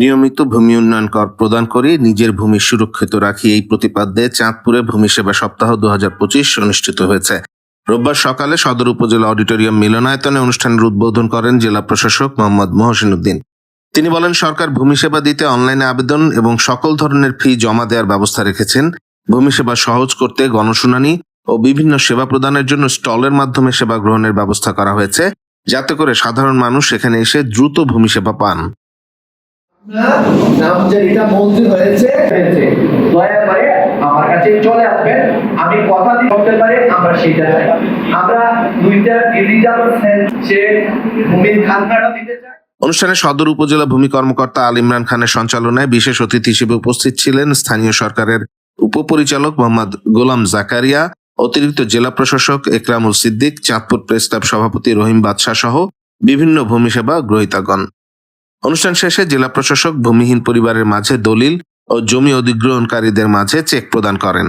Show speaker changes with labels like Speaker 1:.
Speaker 1: নিয়মিত ভূমি উন্নয়ন কর প্রদান করে নিজের ভূমি সুরক্ষিত রাখি। এই প্রতিপাদ্যে চাঁদপুরে ভূমি সেবা সপ্তাহ দু হাজার পঁচিশ অনুষ্ঠিত হয়েছে। রোববার সকালে সদর উপজেলা অডিটোরিয়াম মিলনায়তনে অনুষ্ঠানের উদ্বোধন করেন জেলা প্রশাসক মোহাম্মদ মহসিন উদ্দিন তিনি বলেন, সরকার ভূমি সেবা দিতে অনলাইনে আবেদন এবং সকল ধরনের ফি জমা দেওয়ার ব্যবস্থা রেখেছেন। ভূমি সেবা সহজ করতে গণশুনানি ও বিভিন্ন সেবা প্রদানের জন্য স্টলের মাধ্যমে সেবা গ্রহণের ব্যবস্থা করা হয়েছে। যাতে করে সাধারণ মানুষ এখানে এসে দ্রুত ভূমি সেবা পান।
Speaker 2: নামজারিটা মঞ্জুর হয়েছে হয়েছে। দয়া করে আমার কাছে চলে আসবেন। আমি কথা দিয়ে করতে পারি আমরা সেটা চাই। আমরা দুইটা ডিজিটাল সে ভূমির খাজনাটা দিতে চাই।
Speaker 1: অনুষ্ঠানে সদর উপজেলা ভূমি কর্মকর্তা আল ইমরান খানের সঞ্চালনায় বিশেষ অতিথি হিসেবে উপস্থিত ছিলেন স্থানীয় সরকারের উপপরিচালক মোহাম্মদ গোলাম জাকারিয়া অতিরিক্ত জেলা প্রশাসক একরামুল সিদ্দিক, চাঁদপুর প্রেস ক্লাব সভাপতি রহিম বাদশাহ সহ বিভিন্ন ভূমিসেবা গ্রহীতাগণ। অনুষ্ঠান শেষে জেলা প্রশাসক ভূমিহীন পরিবারের মাঝে দলিল ও জমি অধিগ্রহণকারীদের মাঝে চেক প্রদান করেন।